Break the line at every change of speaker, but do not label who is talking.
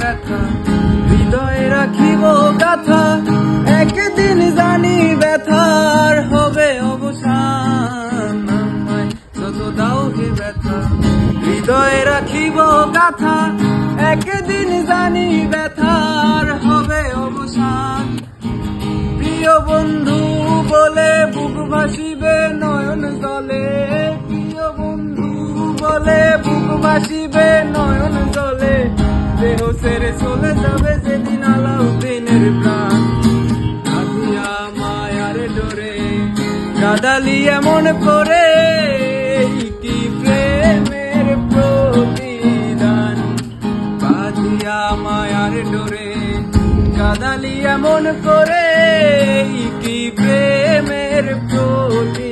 ব্যথা। হৃদয়ে রাখিব কথা একদিন জানি ব্যথার হবে অবসান। যত দাও হে ব্যথা। হৃদয়ে রাখিব কথা একদিন জানি ব্যথার হবে অবসান। প্রিয় বন্ধু বলে বুক ভাসিবে নয়ন জলে। প্রিয় বন্ধু বলে বুক ভাসিবে নয়ন চলে যাবে যেদিন আলাউদ্দিনের প্রাণ। কাঁদিয়া মায়ার ডোরে এমন করে কি এমন করে কি প্রেমের প্রতি